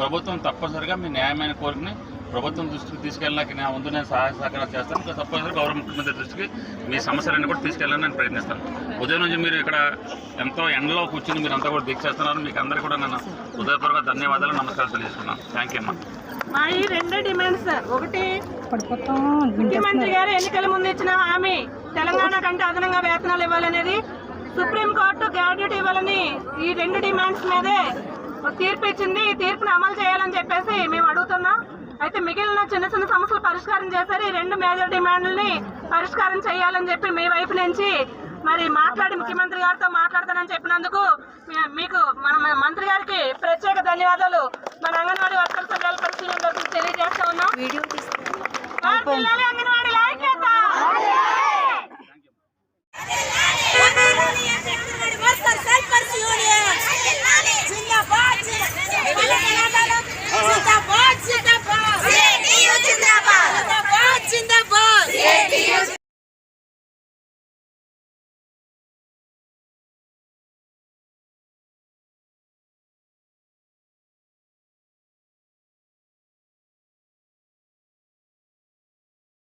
ప్రభుత్వం తప్పనిసరిగా మీ న్యాయమైన కోరికని ప్రభుత్వం దృష్టికి తీసుకెళ్ళడానికి నా ముందు నేను సహాయ సహకారాలు చేస్తాను. ఇంకా తప్పనిసరిగా గౌరవ ముఖ్యమంత్రి దృష్టికి మీ సమస్యలన్నీ కూడా తీసుకెళ్ళాలని నేను ప్రయత్నిస్తాను. ఉదయం నుంచి మీరు ఇక్కడ ఎంతో ఎండలో కూర్చుని మీరు అంతా కూడా దీక్ష చేస్తున్నారు. మీకు అందరికీ కూడా నేను హృదయపూర్వక ధన్యవాదాలు నమస్కారం తెలియజేస్తున్నాను. థ్యాంక్ యూ అమ్మా. మా ఈ రెండు డిమాండ్స్ ఒకటి ముఖ్యమంత్రి గారు ఎన్నికల ముందు ఇచ్చిన హామీ తెలంగాణ కంటే అదనంగా వేతనాలు ఇవ్వాలనేది సుప్రీంకోర్టు గ్రాడ్యుయేట్ ఇవ్వాలని ఈ రెండు డిమాండ్స్ మీదే తీర్పు ఇచ్చింది. ఈ తీర్పును అమలు చేయాలని చెప్పేసి మేము అడుగుతున్నాం. అయితే మిగిలిన చిన్న చిన్న సమస్యలు పరిష్కారం చేశారు. ఈ రెండు మేజర్ డిమాండ్లని పరిష్కారం చేయాలని చెప్పి మీ వైపు నుంచి మరి మాట్లాడి ముఖ్యమంత్రి గారితో మాట్లాడతానని చెప్పినందుకు మీకు మన మంత్రి గారికి ప్రత్యేక ధన్యవాదాలు. మన అంగన్వాడీ వర్కర్స్ సంఘాల పరిశీలన తెలియజేస్తా ఉన్నాం.